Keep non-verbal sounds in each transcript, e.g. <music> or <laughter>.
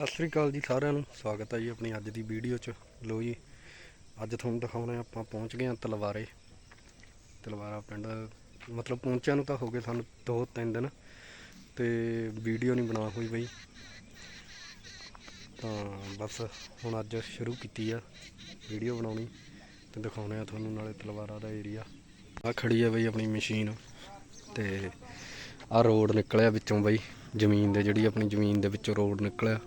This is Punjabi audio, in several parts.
ਸਤਿ ਸ੍ਰੀ ਅਕਾਲ ਜੀ ਸਾਰਿਆਂ ਨੂੰ। ਸਵਾਗਤ ਹੈ ਜੀ ਆਪਣੀ ਅੱਜ ਦੀ ਵੀਡੀਓ 'ਚ। ਲੋ ਜੀ, ਅੱਜ ਤੁਹਾਨੂੰ ਦਿਖਾਉਣਾ ਆਪਾਂ ਪਹੁੰਚ ਗਏ ਹਾਂ ਤਲਵਾਰੇ। ਤਲਵਾਰਾ ਪਿੰਡ, ਮਤਲਬ ਪਹੁੰਚਿਆ ਨੂੰ ਤਾਂ ਹੋ ਗਏ ਸਾਨੂੰ 2-3 ਦਿਨ, ਤੇ ਵੀਡੀਓ ਨਹੀਂ ਬਣਾ ਹੋਈ ਬਈ। ਤਾਂ ਬਸ ਹੁਣ ਅੱਜ ਸ਼ੁਰੂ ਕੀਤੀ ਆ ਵੀਡੀਓ ਬਣਾਉਣੀ, ਤੇ ਦਿਖਾਉਣੇ ਆ ਤੁਹਾਨੂੰ ਨਾਲੇ ਤਲਵਾਰਾ ਦਾ ਏਰੀਆ ਆ ਖੜੀ ਆ ਬਈ ਆਪਣੀ ਮਸ਼ੀਨ, ਤੇ ਆ ਰੋਡ ਨਿਕਲਿਆ ਵਿੱਚੋਂ ਬਈ, ਜ਼ਮੀਨ ਦੇ, ਜਿਹੜੀ ਆਪਣੀ ਜ਼ਮੀਨ ਦੇ ਵਿੱਚੋਂ ਰੋਡ ਨਿਕਲਿਆ।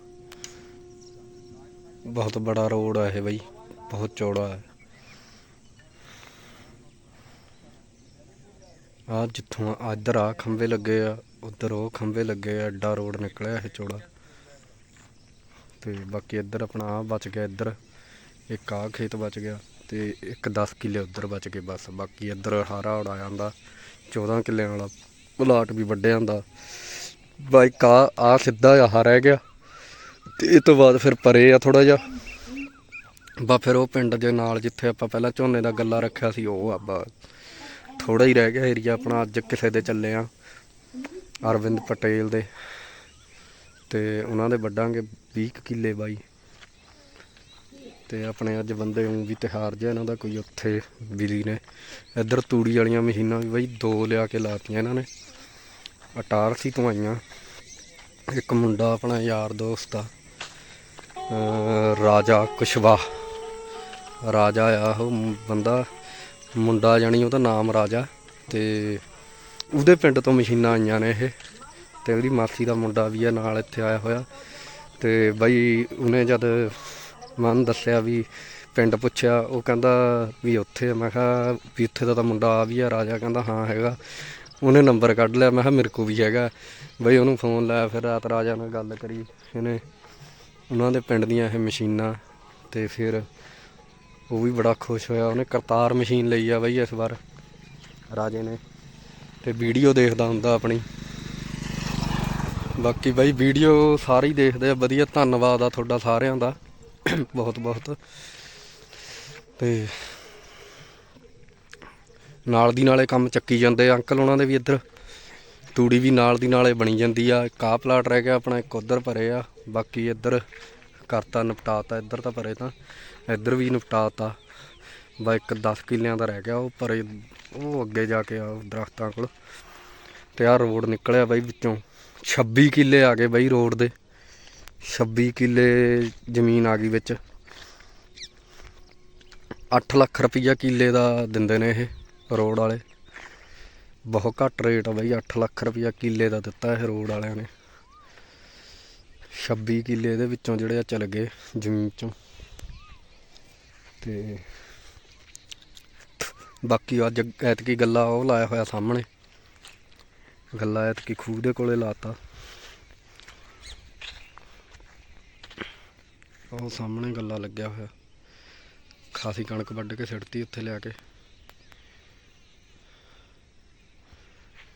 ਬਹੁਤ ਬੜਾ ਰੋਡ ਹੈ ਇਹ ਬਈ, ਬਹੁਤ ਚੌੜਾ ਹੈ ਆ ਜਿੱਥੋਂ ਇੱਧਰ ਆ ਖੰਭੇ ਲੱਗੇ ਆ, ਉਧਰ ਉਹ ਖੰਭੇ ਲੱਗੇ ਆ, ਐਡਾ ਰੋਡ ਨਿਕਲਿਆ ਇਹ ਚੌੜਾ। ਤੇ ਬਾਕੀ ਇੱਧਰ ਆਪਣਾ ਆ ਬਚ ਗਿਆ ਇੱਧਰ, ਇੱਕ ਆ ਖੇਤ ਬਚ ਗਿਆ ਤੇ ਇੱਕ 10 ਕਿੱਲੇ ਉਧਰ ਬਚ ਗਏ ਬਸ। ਬਾਕੀ ਇੱਧਰ ਹਾਰਾ ਉਡਾ ਜਾਂਦਾ 14 ਕਿੱਲਿਆਂ ਵਾਲਾ ਪਲਾਟ ਵੀ ਵੱਢਿਆ ਜਾਂਦਾ। ਬਾਈ ਆ ਆ ਸਿੱਧਾ ਆਹ ਰਹਿ ਗਿਆ। ਤੇ ਇਹ ਤੋਂ ਬਾਅਦ ਫਿਰ ਪਰੇ ਆ ਥੋੜਾ ਜਿਹਾ। ਬਾ ਫਿਰ ਉਹ ਪਿੰਡ ਦੇ ਨਾਲ ਜਿੱਥੇ ਆਪਾਂ ਪਹਿਲਾਂ ਝੋਨੇ ਦਾ ਗੱਲਾ ਰੱਖਿਆ ਸੀ, ਉਹ ਆ ਬਾ ਥੋੜਾ ਹੀ ਰਹਿ ਗਿਆ ਏਰੀਆ ਆਪਣਾ, ਅੱਜ ਕਿਸੇ ਦੇ ਚੱਲੇ ਆ। ਅਰਵਿੰਦ ਪਟੇਲ ਦੇ। ਤੇ ਉਹਨਾਂ ਦੇ ਵੱਡਾਂਗੇ 20 ਕੁ ਕਿੱਲੇ ਬਾਈ। ਤੇ ਆਪਣੇ ਅੱਜ ਬੰਦੇ ਨੂੰ ਵੀ ਤਿਹਾਰ ਜਿਹਾ ਇਹਨਾਂ ਦਾ, ਕੋਈ ਉੱਥੇ ਬਿਲੀ ਨੇ। ਇੱਧਰ ਤੂੜੀ ਵਾਲੀਆਂ ਮਸ਼ੀਨਾਂ ਵੀ ਬਾਈ ਦੋ ਲਿਆ ਕੇ ਲਾਤੀਆਂ ਇਹਨਾਂ ਨੇ। ਅਟਾਰਸੀ ਤੋਂ ਆਈਆਂ। ਇੱਕ ਮੁੰਡਾ ਆਪਣਾ ਯਾਰ ਦੋਸਤ ਆ ਰਾਜਾ ਕੁਸ਼ਵਾ। ਰਾਜਾ ਆ ਉਹ ਬੰਦਾ, ਮੁੰਡਾ ਜਾਣੀ ਉਹਦਾ ਨਾਮ ਰਾਜਾ ਤੇ ਉਹਦੇ ਪਿੰਡ ਤੋਂ ਮਸ਼ੀਨਾਂ ਆਈਆਂ ਨੇ ਇਹ ਤੇ ਉਹਦੀ ਮਾਸੀ ਦਾ ਮੁੰਡਾ ਵੀ ਆ, ਨਾਲ ਇੱਥੇ ਆਇਆ ਹੋਇਆ ਤੇ ਬਾਈ ਉਹਨੇ ਜਦ ਮਨ ਦੱਸਿਆ ਵੀ ਪਿੰਡ ਪੁੱਛਿਆ, ਉਹ ਕਹਿੰਦਾ ਵੀ ਉੱਥੇ ਮੈਂ ਕਿਹਾ ਵੀ ਉੱਥੇ ਦਾ ਤਾਂ ਮੁੰਡਾ ਆ ਵੀ ਆ, ਰਾਜਾ ਕਹਿੰਦਾ ਹਾਂ ਹੈਗਾ। ਉਹਨੇ ਨੰਬਰ ਕੱਢ ਲਿਆ, ਮੈਂ ਕਿਹਾ ਮੇਰੇ ਕੋ ਵੀ ਹੈਗਾ। ਬਈ ਉਹਨੂੰ ਫੋਨ ਲਾਇਆ, ਫਿਰ ਰਾਤ ਰਾਜਾ ਨਾਲ ਗੱਲ ਕਰੀ। ਇਹਨੇ ਉਹਨਾਂ ਦੇ ਪਿੰਡ ਦੀਆਂ ਇਹ ਮਸ਼ੀਨਾਂ ਤੇ ਫਿਰ ਉਹ ਵੀ ਬੜਾ ਖੁਸ਼ ਹੋਇਆ। ਉਹਨੇ ਕਰਤਾਰ ਮਸ਼ੀਨ ਲਈ ਆ ਬਈ ਇਸ ਵਾਰ, ਰਾਜੇ ਨੇ। ਤੇ ਵੀਡੀਓ ਦੇਖਦਾ ਹੁੰਦਾ ਆਪਣੀ। ਬਾਕੀ ਬਾਈ ਵੀਡੀਓ ਸਾਰੇ ਹੀ ਦੇਖਦੇ ਆ। ਵਧੀਆ ਧੰਨਵਾਦ ਆ ਤੁਹਾਡਾ ਸਾਰਿਆਂ ਦਾ। ਬਹੁਤ ਬਹੁਤ ਤੇ ਨਾਲ ਦੀ ਨਾਲੇ ਕੰਮ ਚੱਕੀ ਜਾਂਦੇ ਅੰਕਲ ਉਹਨਾਂ ਦੇ ਵੀ ਇੱਧਰ। ਤੂੜੀ ਵੀ ਨਾਲ ਦੀ ਨਾਲੇ ਬਣੀ ਜਾਂਦੀ ਆ। ਇੱਕ ਆਹ ਪਲਾਟ ਰਹਿ ਗਿਆ ਆਪਣਾ, ਇੱਕ ਉਧਰ ਭਰੇ ਆ। ਬਾਕੀ ਇੱਧਰ ਕਰਤਾ, ਨਿਪਟਾਤਾ। ਇੱਧਰ ਤਾਂ ਭਰੇ ਤਾਂ। ਇੱਧਰ ਵੀ ਨਿਪਟਾਤਾ। ਬਾ ਇੱਕ 10 ਕਿੱਲਿਆਂ ਦਾ ਰਹਿ ਗਿਆ। ਉਹ ਭਰੇ, ਉਹ ਅੱਗੇ ਜਾ ਕੇ ਆ ਉਹ ਦਰਖਤਾਂ ਕੋਲ। ਤੇ ਆਹ ਰੋਡ ਨਿਕਲਿਆ ਬਾਈ ਵਿੱਚੋਂ। 26 ਕਿੱਲੇ ਆ ਗਏ ਬਾਈ ਰੋਡ ਦੇ। 26 ਕਿੱਲੇ ਜ਼ਮੀਨ ਆ ਗਈ ਵਿੱਚ। 8 ਲੱਖ ਰੁਪਈਆ ਕਿੱਲੇ ਦਾ ਦਿੰਦੇ ਨੇ ਇਹ। ਰੋਡ ਵਾਲੇ। ਬਹੁਤ ਘੱਟ ਰੇਟ ਆ ਬਾਈ 8 ਲੱਖ ਰੁਪਇਆ ਕਿੱਲੇ ਦਾ ਦਿੱਤਾ ਇਹ ਰੋਡ ਵਾਲਿਆਂ ਨੇ। 26 ਕਿੱਲੇ ਇਹਦੇ ਵਿੱਚੋਂ ਜਿਹੜੇ ਆ ਚਲ ਗਏ ਜ਼ਮੀਨ ਚੋਂ। ਤੇ ਬਾਕੀ ਅੱਜ ਐਤਕੀ ਗੱਲਾ ਉਹ ਲਾਇਆ ਹੋਇਆ ਸਾਹਮਣੇ। ਗੱਲਾ ਐਤਕੀ ਖੂਹ ਦੇ ਕੋਲੇ ਲਾਤਾ। ਉਹ ਸਾਹਮਣੇ ਗੱਲਾ ਲੱਗਿਆ ਹੋਇਆ। ਖਾਸੀ ਕਣਕ ਵੱਢ ਕੇ ਸਿੱਟਤੀ ਉੱਥੇ ਲਿਆ ਕੇ।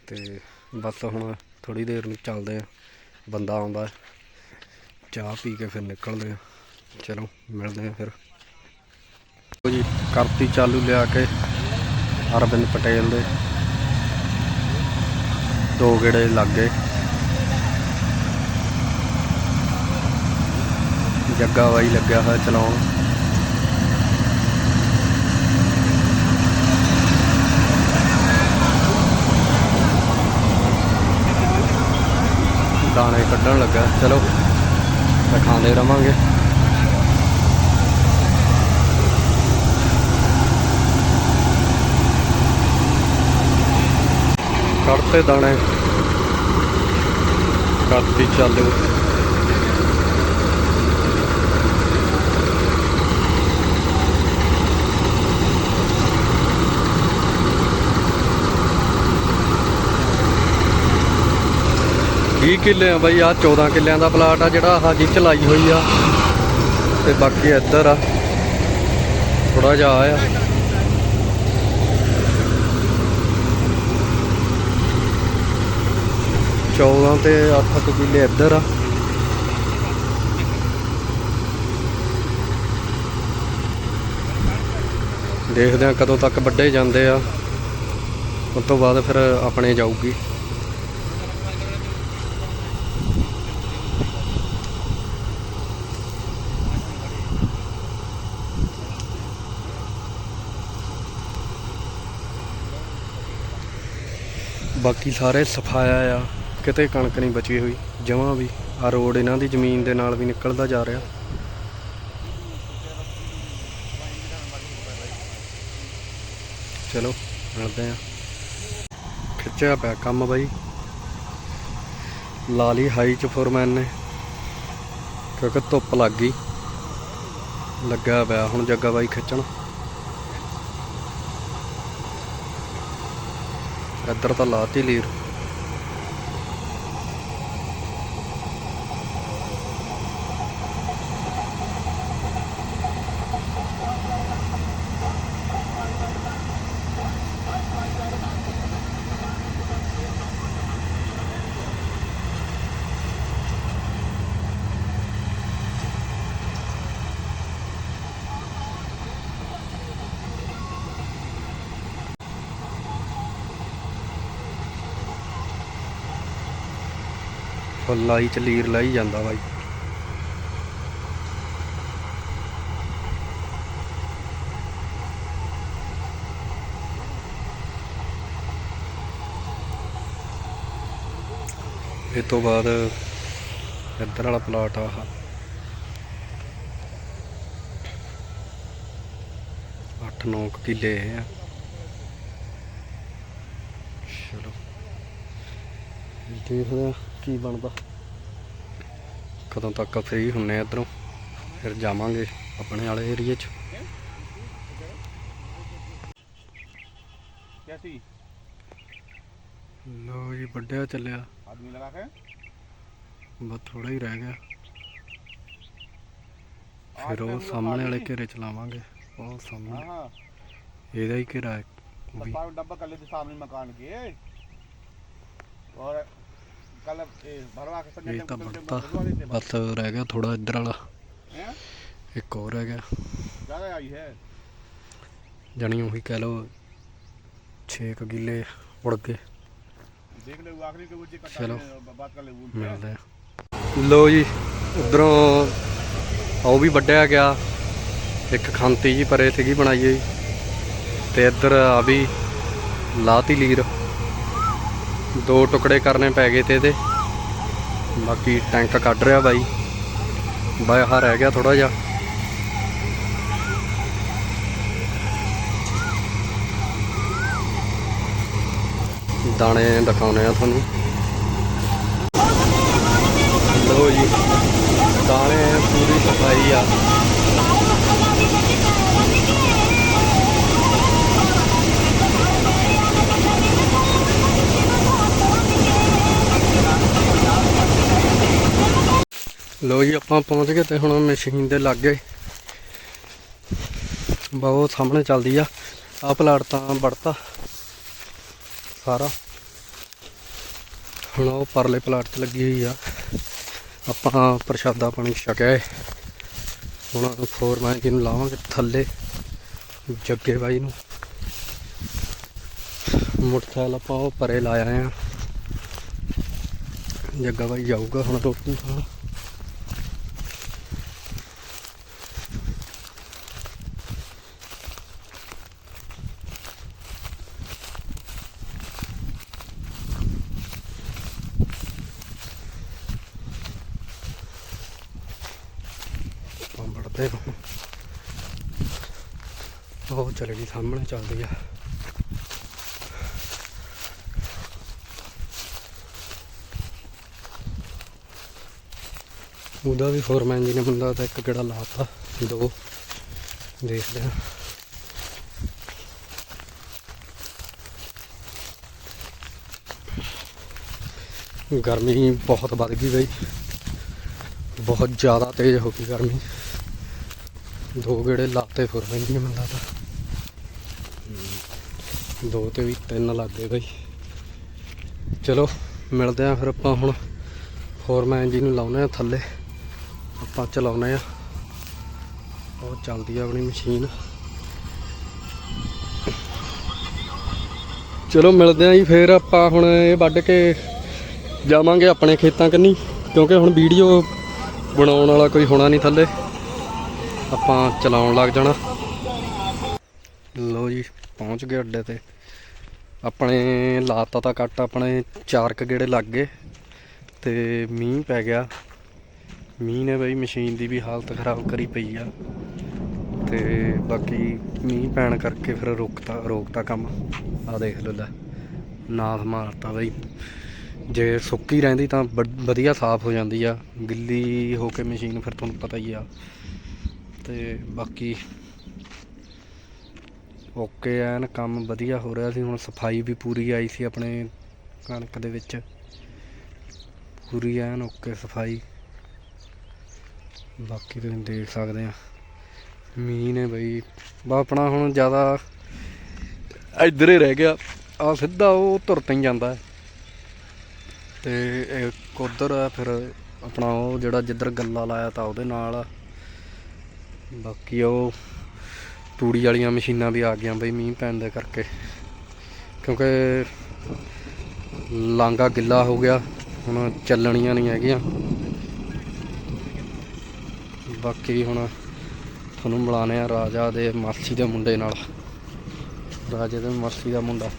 ਤੇ ਬਸ ਹੁਣ ਥੋੜੀ ਦੇਰ ਨੂੰ ਚੱਲਦੇ ਆ। ਬੰਦਾ ਆਉਂਦਾ ਚਾਹ ਪੀ ਕੇ ਫਿਰ ਨਿਕਲਦੇ ਆ। ਚਲੋ, ਮਿਲਦੇ ਆ ਫਿਰ। ਲਓ ਜੀ, ਕਰਤੀ ਚਾਲੂ ਲਿਆ ਕੇ ਅਰਵਿੰਦ ਪਟੇਲ ਦੇ। ਦੋ ਗੇੜੇ ਲੱਗ। ਜੱਗਾ ਬਾਈ ਲੱਗਿਆ ਹੋਇਆ ਚਲਾਉਣ। ਦਾਣੇ ਕੱਢਣ ਲੱਗਾ। ਚਲੋ ਦਿਖਾਉਂਦੇ ਰਵਾਂਗੇ। ਕੱਢਤੇ ਦਾਣੇ। ਕਰਤੀ ਚਾਲੂ। ਵੀਹ ਕਿੱਲੇ ਆ ਬਾਈ ਆ 14 ਕਿੱਲਿਆਂ ਦਾ ਪਲਾਟ ਆ ਜਿਹੜਾ ਆਹ ਜਿਹ ਚ ਹੋਈ ਆ। ਤੇ ਬਾਕੀ ਇੱਧਰ ਆ ਥੋੜਾ ਜਿਹਾ ਆ। ਆ ਚੌਦਾਂ ਤੇ 8 ਕੁ ਕਿੱਲੇ ਇੱਧਰ ਆ। ਦੇਖਦੇ ਆ ਕਦੋਂ ਤੱਕ ਵੱਡੇ ਜਾਂਦੇ ਆ। ਉਸ ਤੋਂ ਬਾਅਦ ਫਿਰ ਆਪਣੇ ਜਾਊਗੀ। ਬਾਕੀ ਸਾਰੇ ਸਫਾਇਆ ਆ। ਕਿਤੇ ਕਣਕ ਨਹੀਂ ਬਚੀ ਹੋਈ। ਜਮਾਂ ਵੀ। ਆ ਰੋਡ ਇਹਨਾਂ ਦੀ ਜ਼ਮੀਨ ਦੇ ਨਾਲ ਵੀ ਨਿਕਲਦਾ ਜਾ ਰਿਹਾ। ਚਲੋ, ਮਿਲਦੇ ਆ ਖਿੱਚਿਆ ਪਿਆ ਕੰਮ ਬਾਈ। ਲਾ ਲਈ ਹਾਈ ਚ ਫੋਰਮੈਨ ਨੇ। ਕਿਉਂਕਿ ਧੁੱਪ ਲੱਗ ਗਈ। ਲੱਗਾ ਪਿਆ। ਹੁਣ ਜੱਗਾ ਬਾਈ ਖਿੱਚਣ। ਇੱਧਰ ਤਾਂ ਲਾਤੀ ਲੀਰ। ਫੁੱਲ ਲਾਈ ਚ ਲੀਰ ਲਾਈ ਜਾਂਦਾ ਬਾਈ। ਇਹ ਤੋਂ ਬਾਅਦ ਇੱਧਰ ਵਾਲਾ ਪਲਾਟ ਆ ਆਹ। ਅੱਠ 9 ਕਿੱਲੇ ਇਹ ਆ। ਚਲੋ। ਦੇਖਦੇ ਆ। ਕੀ ਬਣਦਾ? ਕਦੋਂ ਤੱਕ ਫ੍ਰੀ ਹੁੰਨੇ ਇਧਰੋਂ? ਫਿਰ ਜਾਵਾਂਗੇ ਆਪਣੇ ਵਾਲੇ ਏਰੀਏ 'ਚ। ਲੋ ਜੀ ਵੱਡਿਆ ਚੱਲਿਆ। ਆਦਮੀ ਲਗਾ ਕੇ। ਬਸ ਥੋੜਾ ਹੀ ਰਹਿ ਗਿਆ। ਫਿਰ ਉਹ ਸਾਹਮਣੇ ਵਾਲੇ ਘੇਰੇ ਚਲਾਵਾਂਗੇ। ਉਹ ਸਾਹਮਣੇ। ਹਾਂ ਇਹਦਾ ਹੀ ਘੇਰਾ ਹੈ। ਡੱਬਾ ਕੱਲੇ ਦੇ ਸਾਹਮਣੇ ਮਕਾਨ ਕੇ। और ਇਹ ਤਾਂ ਬਣਤਾ ਬਸ ਰਹਿ ਗਿਆ ਥੋੜਾ ਇੱਧਰ ਵਾਲਾ। ਇੱਕ ਹੋਰ ਰਹਿ ਗਿਆ। ਜ਼ਿਆਦਾ ਆਈ ਹੈ। ਜਣੀ ਉਹੀ ਕਹਿ ਲੋ 6 ਕ ਗਿੱਲੇ ਉੜ ਗਏ ਦੇਖ ਲਓ ਆਖਰੀ ਕੇ ਉੱਚੇ ਕੱਟਾ ਬਾਤ ਕਰ ਲਓ ਮਿਲਦੇ ਲੋ ਜੀ ਉਧਰੋਂ ਆਉ ਵੀ ਵੱਡਿਆ ਗਿਆ। ਇੱਕ ਖਾਂਤੀ ਜੀ ਪਰੇ ਸੀਗੀ ਬਣਾਈ ਹੋਈ। ਤੇ ਇੱਧਰ ਆ ਵੀ ਲਾਤੀ ਲੀਰ। ਦੋ ਟੁਕੜੇ ਕਰਨੇ ਪੈ ਗਏ ਤੇ ਇਹਦੇ। ਬਾਕੀ ਟੈਂਕ ਕੱਢ ਰਿਹਾ ਬਾਈ। ਬਾਹਰ ਰਹਿ ਗਿਆ ਥੋੜਾ ਜਿਹਾ। ਦਾਣੇ ਦਿਖਾਉਣੇ ਆ ਤੁਹਾਨੂੰ। ਲੋ ਜੀ, ਦਾਣੇ ਪੂਰੀ ਸਫ਼ਾਈ ਆ। ਲੋ ਜੀ, ਆਪਾਂ ਪਹੁੰਚ ਗਏ ਤੇ ਹੁਣ ਮਸ਼ੀਨ ਦੇ ਲੱਗੇ। ਬਹੁਤ ਸਾਹਮਣੇ ਚੱਲਦੀ ਆ। ਆ ਪਲਾਟ ਤਾਂ ਵੜਤਾ ਸਾਰਾ। ਹੁਣ ਉਹ ਪਰਲੇ ਪਲਾਟ 'ਚ ਲੱਗੀ ਹੋਈ ਆ। ਆਪਾਂ ਪ੍ਰਸ਼ਾਦਾ ਪਾਣੀ ਛਕਿਆ ਏ। ਹੁਣ ਫੋਰ ਮੈਂ ਨੂੰ ਲਾਵਾਂਗੇ ਥੱਲੇ, ਜੱਗੇ ਬਾਈ ਨੂੰ। ਮੋਟਰਸਾਈਕਲ ਆਪਾਂ ਉਹ ਪਰੇ ਲਾਇਆ ਆ। ਜੱਗਾ ਬਾਈ ਜਾਊਗਾ ਹੁਣ ਰੋਟੀ ਖਾਣ ਆਪਾਂ ਵੜਦੇ ਹਾਂ ਉਹ ਚਲੇ ਗਈ ਸਾਹਮਣੇ ਚੱਲਦੀ ਆ। ਉਹਦਾ ਵੀ ਫੋਰਮੈਨ ਜੀ ਨੇ ਬੰਦਾ ਤਾਂ ਇੱਕ ਕਿਹੜਾ ਲਾਤਾ ਦੋ। ਦੇਖਦੇ ਹਾਂ ਗਰਮੀ ਬਹੁਤ ਵੱਧ ਗਈ ਬਈ। ਬਹੁਤ ਜ਼ਿਆਦਾ ਤੇਜ਼ ਹੋ ਗਈ ਗਰਮੀ। ਦੋ ਗੇੜੇ ਲਾਤੇ ਫੁਰਮੇ ਨਹੀਂ ਮਿਲਦਾ ਤਾਂ। ਦੋ ਤੇ ਵੀ ਤਿੰਨ ਲੱਗ ਗਏ ਬਈ। ਚਲੋ, ਮਿਲਦੇ ਆ ਫਿਰ ਆਪਾਂ ਹੁਣ। ਫੋਰਮੈਨ ਜੀ ਨੂੰ ਲਾਉਨੇ ਆ ਥੱਲੇ। ਆਪਾਂ ਚਲਾਉਨੇ ਆ ਉਹ ਚੱਲਦੀ ਆ ਆਪਣੀ ਮਸ਼ੀਨ। ਚਲੋ, ਮਿਲਦੇ ਆ ਜੀ ਫੇਰ ਆਪਾਂ ਹੁਣ ਇਹ ਵੱਢ ਕੇ ਜਾਵਾਂਗੇ ਆਪਣੇ ਖੇਤਾਂ ਕੰਨੀ। ਕਿਉਂਕਿ ਹੁਣ ਵੀਡੀਓ ਬਣਾਉਣ ਵਾਲਾ ਕੋਈ ਹੋਣਾ ਨਹੀਂ ਥੱਲੇ। ਆਪਾਂ ਚਲਾਉਣ ਲੱਗ ਜਾਣਾ। ਲੋ ਜੀ ਪਹੁੰਚ ਗਏ ਅੱਡੇ ਤੇ। ਆਪਣੇ ਲਾਤਾ ਤਾਂ ਕੱਟ ਆਪਣੇ ਚਾਰ ਕੁ ਗੇੜੇ ਲੱਗ ਗਏ ਤੇ ਮੀਂਹ ਪੈ ਗਿਆ। ਮੀਂਹ ਨੇ ਬਈ ਮਸ਼ੀਨ ਦੀ ਵੀ ਹਾਲਤ ਖਰਾਬ ਕਰੀ ਪਈ ਆ ਤੇ ਬਾਕੀ ਮੀਂਹ ਪੈਣ ਕਰਕੇ ਫਿਰ ਰੁਕਤਾ, ਰੋਕਤਾ ਕੰਮ। ਆ ਦੇਖ ਲਓ ਲੈ ਨਾਸ ਮਾਰਤਾ ਬਈ। ਜੇ ਸੁੱਕੀ ਰਹਿੰਦੀ ਤਾਂ ਵ- ਵਧੀਆ ਸਾਫ਼ ਹੋ ਜਾਂਦੀ ਆ। ਗਿੱਲੀ ਹੋ ਕੇ ਮਸ਼ੀਨ ਫਿਰ ਤੁਹਾਨੂੰ ਪਤਾ ਹੀ ਆ। ਤੇ ਬਾਕੀ ਓਕੇ ਐਨ ਕੰਮ ਵਧੀਆ ਹੋ ਰਿਹਾ ਸੀ, ਹੁਣ ਸਫ਼ਾਈ ਵੀ ਪੂਰੀ ਆਈ ਸੀ ਆਪਣੇ ਕਣਕ ਦੇ ਵਿੱਚ। ਪੂਰੀ ਐਨ ਓਕੇ ਸਫ਼ਾਈ। ਬਾਕੀ ਤੁਸੀਂ ਦੇਖ ਸਕਦੇ ਆ, ਮੀਂਹ ਨੇ ਬਈ ਬਾ ਆਪਣਾ ਹੁਣ ਜ਼ਿਆਦਾ ਇੱਧਰ ਹੀ ਰਹਿ ਗਿਆ। ਆ ਸਿੱਧਾ ਉਹ ਤੁਰ ਪਈ ਜਾਂਦਾ ਹੈ। ਤੇ ਇੱਕ ਉਧਰ ਫਿਰ ਆਪਣਾ ਉਹ ਜਿਹੜਾ ਜਿੱਧਰ ਗੱਲਾ ਲਾਇਆ ਤਾਂ ਉਹਦੇ ਨਾਲ। ਬਾਕੀ ਉਹ ਤੂੜੀ ਵਾਲੀਆਂ ਮਸ਼ੀਨਾਂ ਵੀ ਆ ਗਈਆਂ ਬਈ ਮੀਂਹ ਪੈਣ ਦੇ ਕਰਕੇ ਕਿਉਂਕਿ ਲਾਂਗਾ ਗਿੱਲਾ ਹੋ ਗਿਆ ਹੁਣ ਚੱਲਣੀਆਂ ਨਹੀਂ ਹੈਗੀਆਂ ਬਾਕੀ ਹੁਣ ਤੁਹਾਨੂੰ ਮਿਲਾਨੇ ਆ ਰਾਜਾ ਦੇ ਮਾਸੀ ਦੇ ਮੁੰਡੇ ਨਾਲ ਰਾਜੇ ਦੇ ਮਾਸੀ ਦਾ ਮੁੰਡਾ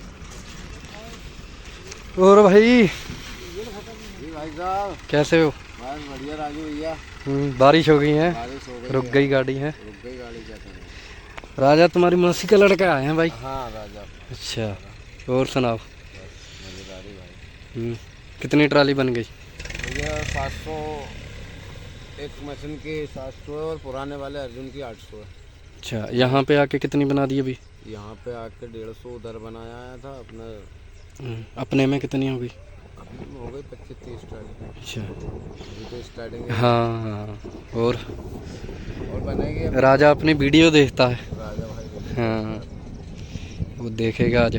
ਹੋਰ ਭਾਈ जी भाई साहब कैसे हो बस बढ़िया राजू भैया हम्म, बारिश हो गई है बारिश हो गई रुक है। गई गाड़ी है रुक गई गाड़ी क्या करें राजा तुम्हारी मौसी का लड़का आए हैं भाई? हाँ राजा। अच्छा और सुनाओ। भाई हम्म, कितनी ट्राली बन गई? भैया सात सौ एक मशीन की सात सौ और पुराने वाले अर्जुन की आठ सौ है। अच्छा यहाँ पे आके कितनी बना दी अभी? यहाँ पे आके डेढ़ सौ उधर बनाया था अपने हम्म, अपने में कितनी हो गई? हो गई पच्चीस तीस ट्राली अच्छा अभी तो स्टार्टिंग है हाँ हाँ और और बनेगी अब राजा अपनी वीडियो देखता है राजा भाई हाँ वो देखेगा आज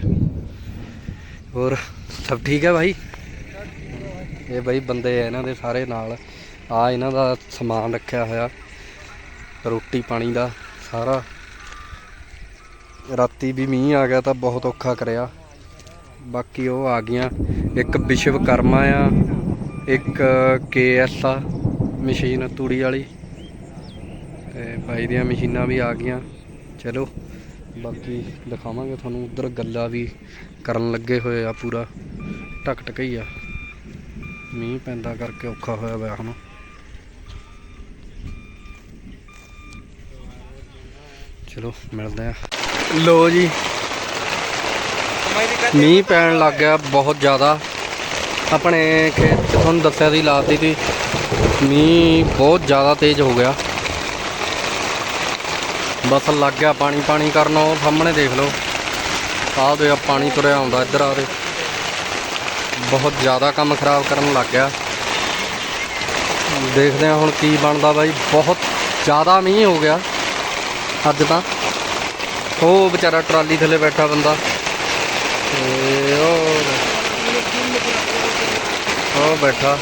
ਹੋਰ ਸਭ ਠੀਕ ਹੈ ਭਾਈ ਇਹ ਬਈ ਬੰਦੇ ਆ ਇਹਨਾਂ ਦੇ ਸਾਰੇ ਨਾਲ ਆ ਇਹਨਾਂ ਦਾ ਸਮਾਨ ਰੱਖਿਆ ਹੋਇਆ ਰੋਟੀ ਪਾਣੀ ਦਾ ਸਾਰਾ ਰਾਤੀ ਵੀ ਮੀਂਹ ਆ ਗਿਆ ਤਾਂ ਬਹੁਤ ਔਖਾ ਕਰਿਆ ਬਾਕੀ ਉਹ ਆ ਗਈਆਂ। ਇੱਕ ਵਿਸ਼ਵਕਰਮਾ ਆ, ਇੱਕ ਕੇਐਸ ਆ, ਮਸ਼ੀਨ ਤੂੜੀ ਵਾਲੀ। ਤੇ ਬਾਈ ਦੀਆਂ ਮਸ਼ੀਨਾਂ ਵੀ ਆ ਗਈਆਂ। ਚਲੋ, ਬਾਕੀ ਦਿਖਾਵਾਂਗੇ ਤੁਹਾਨੂੰ ਉਧਰ ਗੱਲਾਂ ਵੀ ਕਰਨ ਲੱਗੇ ਹੋਏ ਆ ਪੂਰਾ। ਟਕ ਟਕਈ ਆ। ਮੀਂਹ ਪੈਂਦਾ ਕਰਕੇ ਔਖਾ ਹੋਇਆ ਹੋਇਆ ਹੁਣ। ਚਲੋ, ਮਿਲਦੇ ਆ। ਲੋ ਜੀ। ਮੀਂਹ ਪੈਣ ਲੱਗ ਗਿਆ ਬਹੁਤ ਜ਼ਿਆਦਾ। ਆਪਣੇ ਖੇਤ 'ਚ ਤੁਹਾਨੂੰ ਦੱਸਿਆ ਸੀ, ਲਾਤੀ ਸੀ ਮੀਂਹ ਬਹੁਤ ਜ਼ਿਆਦਾ ਤੇਜ਼ ਹੋ ਗਿਆ। ਬਸ ਲੱਗ ਗਿਆ ਪਾਣੀ ਪਾਣੀ ਕਰਨ, ਉਹ ਸਾਹਮਣੇ ਦੇਖ ਲਓ। ਆਹ ਦੇ ਆ ਪਾਣੀ ਤੁਰਿਆ ਆਉਂਦਾ ਇੱਧਰ ਆ ਦੇ ਬਹੁਤ ਜ਼ਿਆਦਾ ਕੰਮ ਖਰਾਬ ਕਰਨ ਲੱਗ ਗਿਆ। ਦੇਖਦੇ ਆ ਹੁਣ ਕੀ ਬਣਦਾ ਬਾਈ। ਬਹੁਤ ਜ਼ਿਆਦਾ ਮੀਂਹ ਹੋ ਗਿਆ। ਅੱਜ ਤਾਂ। ਉਹ ਵਿਚਾਰਾ ਟਰਾਲੀ ਥੱਲੇ ਬੈਠਾ ਬੰਦਾ। ਤੇ ਉਹ ਉਹ ਬੈਠਾ।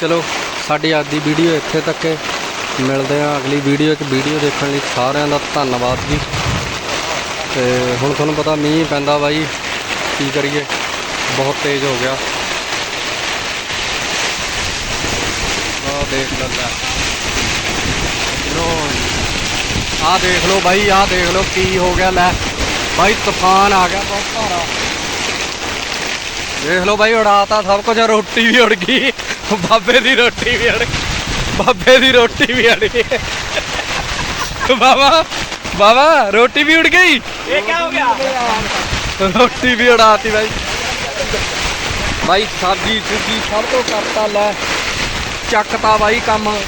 ਚਲੋ, ਸਾਡੀ ਅੱਜ ਦੀ ਵੀਡੀਓ ਇੱਥੇ ਤੱਕ ਹੈ। ਮਿਲਦੇ ਹਾਂ ਅਗਲੀ ਵੀਡੀਓ ਇੱਕ ਵੀਡੀਓ ਦੇਖਣ ਲਈ। ਸਾਰਿਆਂ ਦਾ ਧੰਨਵਾਦ ਜੀ। ਤੇ ਹੁਣ ਤੁਹਾਨੂੰ ਪਤਾ ਮੀਂਹ ਪੈਂਦਾ ਬਾਈ। ਕੀ ਕਰੀਏ? ਬਹੁਤ ਤੇਜ਼ ਹੋ ਗਿਆ। ਆਹ ਦੇਖ ਲੱਗਾ ਲੋ। ਆਹ ਦੇਖ ਲਓ ਬਾਈ ਆਹ ਦੇਖ ਲਓ ਕੀ ਹੋ ਗਿਆ ਲੈ। ਬਾਈ ਤੂਫਾਨ ਆ ਗਿਆ ਬਹੁਤ ਭਾਰਾ। ਦੇਖ ਲਓ ਬਾਈ ਉਡਾਤਾ ਸਭ ਕੁਝ ਰੋਟੀ ਵੀ ਉੜ ਗਈ। ਬਾਬੇ ਦੀ ਰੋਟੀ ਵੀ ਉੜ ਗਈ। ਬਾਬੇ ਦੀ ਰੋਟੀ ਵੀ ਉੜ ਗਈ। ਬਾਬਾ ਬਾਬਾ ਰੋਟੀ ਵੀ ਉੜ ਗਈ? ਇਹ ਕੀ ਹੋ ਗਿਆ? ਰੋਟੀ ਵੀ ਉਡਾਤੀ ਬਾਈ। ਬਾਈ ਸਬਜ਼ੀ ਸੁਬਜ਼ੀ ਸਭ ਤੋਂ ਕਰਤਾ ਲੈ। ਚੱਕਤਾ ਬਾਈ ਕੰਮ।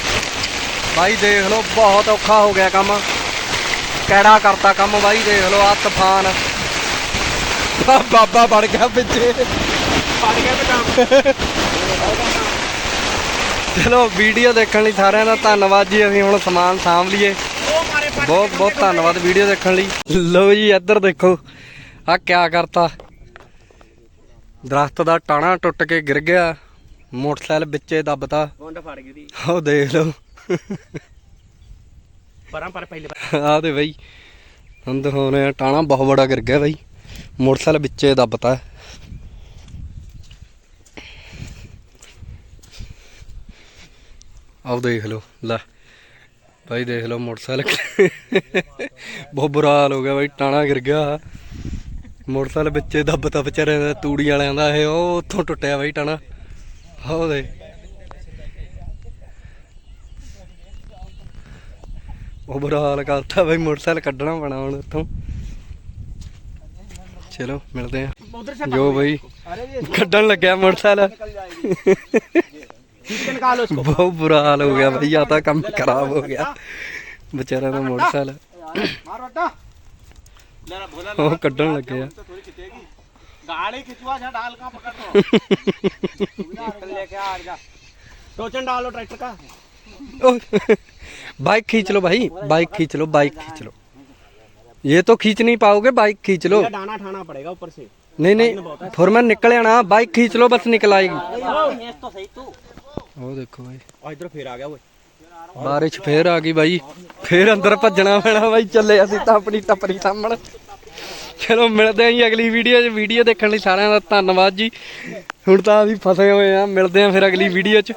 ਬਾਈ ਦੇਖ ਲਓ ਬਹੁਤ ਔਖਾ ਹੋ ਗਿਆ ਕੰਮ। ਕਿਹੜਾ ਕਰਤਾ ਕੰਮ ਬਾਈ ਦੇਖ ਲਓ ਆ ਤੂਫਾਨ। ਬਾਬਾ ਬਣ ਗਿਆ ਪਿੱਛੇ ਫੜ ਗਿਆ ਤੇ ਕੰਮ। ਚਲੋ ਵੀਡੀਓ ਦੇਖਣ ਲਈ ਸਾਰਿਆਂ ਦਾ ਧੰਨਵਾਦ ਜੀ ਅਸੀਂ ਹੁਣ ਸਮਾਨ ਸਾਂਭ ਲਈਏ। ਬਹੁਤ ਬਹੁਤ ਧੰਨਵਾਦ ਵੀਡੀਓ ਦੇਖਣ ਲਈ। ਲਓ ਜੀ ਇੱਧਰ ਦੇਖੋ। ਆ ਕਿਆ ਕਰਤਾ। ਦਰਖਤ ਦਾ ਟਾਣਾ ਟੁੱਟ ਕੇ ਗਿਰ ਗਿਆ। ਮੋਟਰਸਾਈਕਲ ਵਿੱਚੇ ਦੱਬਤਾ। ਗੁੰਡ ਉਹ ਦੇਖ ਲਓ। ਪਰਾਂ, ਪਰ ਪਹਿਲੇ <laughs> ਆ ਤੇ ਬਈ ਹੁਣ ਦਿਖਾਉਣੇ ਆ, ਟਾਣਾ ਬਹੁਤ ਬੜਾ ਗਿਰ ਗਿਆ ਬਈ। ਮੋਟਰਸਾਈਕਲ ਵਿੱਚੇ ਦੱਬਤਾ। ਆਓ ਦੇਖ ਲਓ, ਲੈ। ਭਾਈ ਦੇਖ ਲਓ ਮੋਟਰਸਾਈਕਲ। <laughs> ਬਹੁਤ ਬੁਰਾ ਹਾਲ ਹੋ ਗਿਆ ਬਾਈ, ਟਾਣਾ ਗਿਰ ਗਿਆ। ਮੋਟਰਸਾਈਕਲ ਵਿੱਚੇ ਦੱਬਤਾ ਵਿਚਾਰਿਆਂ ਦਾ, ਤੂੜੀ ਵਾਲਿਆਂ ਦਾ ਇਹ, ਉਹ ਉੱਥੋਂ ਟੁੱਟਿਆ ਬਾਈ ਟਾਣਾ। ਆਓ ਦੇ ਉਹ ਬੁਰਾ ਹਾਲ ਕਰਤਾ ਭਾਈ ਮੋਟਰਸਾਈਕਲ ਕੱਢਣਾ ਪੈਣਾ ਹੁਣ ਉੱਥੋਂ ਚਲੋ ਮਿਲਦੇ ਆ उधर से ਜੋ ਭਾਈ अरे ये ਕੱਢਣ ਲੱਗਿਆ ਮੋਟਰਸਾਈਕਲ निकल जाएगी खींच के निकालो इसको ਬਹੁਤ ਬੁਰਾ ਹਾਲ ਹੋ ਗਿਆ ਭਾਈ ਆ ਤਾਂ ਕੰਮ ਖਰਾਬ ਹੋ ਗਿਆ ਵਿਚਾਰਿਆਂ ਦਾ ਮੋਟਰਸਾਈਕਲ मारो अड्डा लेना भोला ਉਹ ਕੱਢਣ ਲੱਗੇ ਆ तो थोड़ी खिंचेगी गाड़ी खिंचवा जा डाल का पकड़ लो निकल लेके आ जा टोचन डालो ट्रैक्टर का ओह, बाइक खींच लो भाई बाइक खींच लो बाइक खींच लो ये तो खींच नहीं पाओगे बाइक खींच लो ये डाना ठाना पड़ेगा ऊपर से नहीं नहीं फॉरमैन निकल आना बाइक खींच लो बस निकल आएगी तो सही तू ਉਹ ਦੇਖੋ ਭਾਈ और इधर फिर आ गया वो ਬਾਰਿਸ਼ ਫੇਰ ਆ ਗਈ ਬਾਈ ਫੇਰ ਅੰਦਰ ਭੱਜਣਾ ਪੈਣਾ ਬਾਈ ਚੱਲੇ ਅਸੀਂ ਤਾਂ ਆਪਣੀ ਟੱਪਰੀ ਸਾਹਮਣ ਚਲੋ ਮਿਲਦੇ ਆਂ ਜੀ ਅਗਲੀ ਵੀਡੀਓ 'ਚ ਵੀਡੀਓ ਦੇਖਣ ਲਈ ਸਾਰਿਆਂ ਦਾ ਧੰਨਵਾਦ ਜੀ ਹੁਣ ਤਾਂ ਅਸੀਂ ਫਸੇ ਹੋਏ ਆ ਮਿਲਦੇ ਆਂ ਫਿਰ ਅਗਲੀ ਵੀਡੀਓ 'ਚ